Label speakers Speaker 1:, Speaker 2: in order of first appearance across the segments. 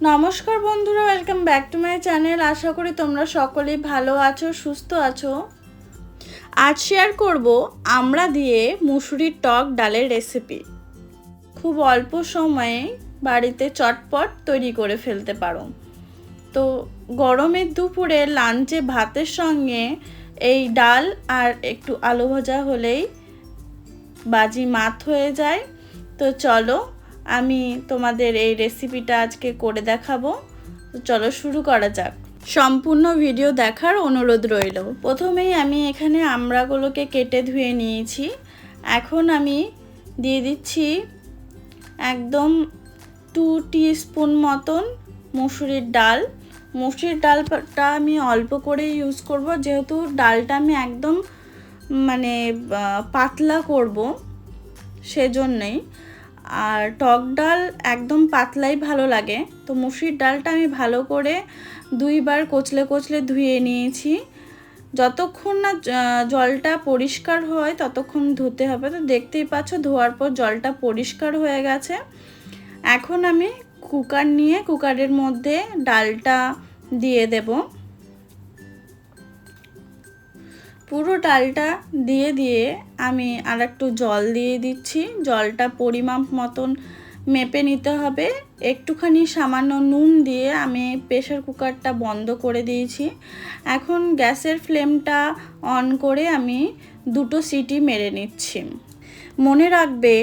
Speaker 1: নমস্কার বন্ধুরা welcome back to my channel আশা করি তোমরা সকলেই ভালো আছো, সুস্থ আছো। আজ শেয়ার করব আমরা দিয়ে মুসুরির টক ডালের রেসিপি খুব অল্প সময়ে বাড়িতে চটপট তৈরি করে ফেলতে পারো। তো গরমের দুপুরে লাঞ্চে ভাতের সঙ্গে এই ডাল আর একটু আলু ভাজা হলেই বাজি মাত হয়ে যায়। তো চলো আমি তোমাদের এই রেসিপিটা আজকে করে দেখাবো। চলো শুরু করা যাক। সম্পূর্ণ ভিডিও দেখার অনুরোধ রইল। প্রথমেই আমি এখানে আমড়াগুলোকে কেটে ধুয়ে নিয়েছি। এখন আমি দিয়ে দিচ্ছি একদম টু স্পুন মতন মুসুরির ডাল। মুসুরির ডালটা আমি অল্প করে ইউজ করব। যেহেতু ডালটা আমি একদম মানে পাতলা করব, সেজন্যই। আর টক ডাল একদম পাতলাই ভালো লাগে। তো মুসুরির ডালটা আমি ভালো করে দুইবার কচলে কচলে ধুয়ে নিয়েছি। যতক্ষণ না জলটা পরিষ্কার হয় ততক্ষণ ধুতে হবে। তো দেখতেই পাচ্ছ ধোয়ার পর জলটা পরিষ্কার হয়ে গেছে। এখন আমি কুকার নিয়ে, কুকারের মধ্যে ডালটা দিয়ে দেবো। পুরো ডালটা দিয়ে দিয়ে আমি আর একটু জল দিয়ে দিচ্ছি। জলটা পরিমাপ মতন মেপে নিতে হবে। একটুখানি সামান্য নুন দিয়ে আমি প্রেশার কুকারটা বন্ধ করে দিয়েছি। এখন গ্যাসের ফ্লেমটা অন করে আমি দুটো সিটি মেরে নিচ্ছি। মনে রাখবে,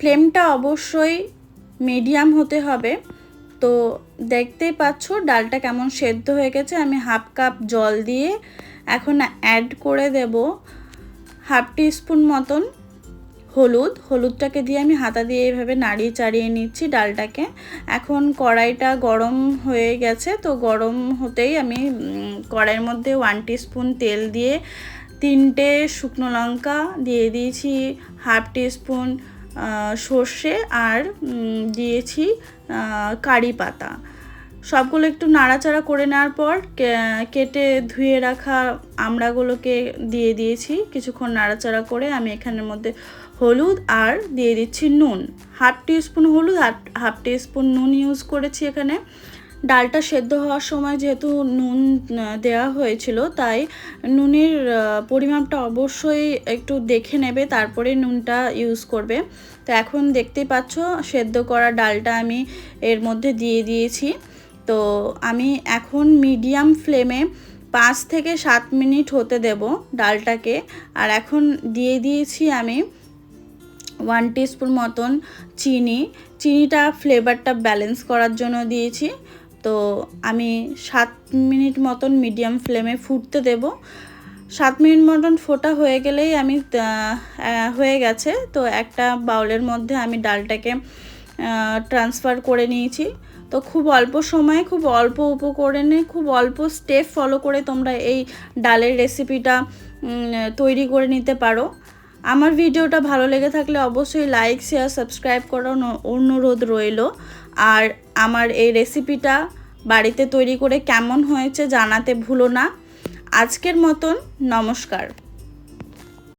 Speaker 1: ফ্লেমটা অবশ্যই মিডিয়াম হতে হবে। তো দেখতেই পাচ্ছ, ডালটা কেমন সেদ্ধ হয়ে গেছে। আমি হাফ কাপ জল দিয়ে এখন অ্যাড করে দেব হাফ টি স্পুন মতন হলুদ। হলুদটাকে দিয়ে আমি হাতা দিয়ে এইভাবে নাড়িয়ে চাড়িয়ে নিচ্ছি ডালটাকে। এখন কড়াইটা গরম হয়ে গেছে, তো গরম হতেই আমি কড়াইয়ের মধ্যে ওয়ান স্পুন তেল দিয়ে তিনটে শুকনো লঙ্কা দিয়ে দিয়েছি হাফ স্পুন সর্ষে আর দিয়েছি কারি পাতা। সবগুলো একটু নাড়াচাড়া করে নেওয়ার পর কেটে ধুয়ে রাখা আমড়াগুলোকে দিয়ে দিয়েছি। কিছুক্ষণ নাড়াচাড়া করে আমি এখানের মধ্যে হলুদ আর দিয়ে দিচ্ছি নুন। হাফ স্পুন হলুদ, হাফ স্পুন নুন ইউজ করেছি এখানে। ডালটা সেদ্ধ হওয়ার সময় যেহেতু নুন দেওয়া হয়েছিল, তাই নুনের পরিমাপটা অবশ্যই একটু দেখে নেবে, তারপরে নুনটা ইউজ করবে। তো এখন দেখতেই পাচ্ছ, সেদ্ধ করা ডালটা আমি এর মধ্যে দিয়ে দিয়েছি। তো আমি এখন মিডিয়াম ফ্লেমে পাঁচ থেকে সাত মিনিট হতে দেব ডালটাকে। আর এখন দিয়ে দিয়েছি আমি ওয়ান টিস্পুন মতন চিনি। চিনিটা ফ্লেভারটা ব্যালেন্স করার জন্য দিয়েছি। তো আমি সাত মিনিট মতন মিডিয়াম ফ্লেমে ফুটতে দেব। সাত মিনিট মতন ফোটা হয়ে গেলেই আমি হয়ে গেছে। তো একটা বাউলের মধ্যে আমি ডালটাকে ট্রান্সফার করে নিয়েছি। তো খুব অল্প সময়ে, খুব অল্প উপকরণে, খুব অল্প স্টেপ ফলো করে তোমরা এই ডালের রেসিপিটা তৈরি করে নিতে পারো। আমার ভিডিওটা ভালো লেগে থাকলে অবশ্যই লাইক শেয়ার সাবস্ক্রাইব করার অনুরোধ রইল। আর আমার এই রেসিপিটা বাড়িতে তৈরি করে কেমন হয়েছে জানাতে ভুলো না। আজকের মতন নমস্কার।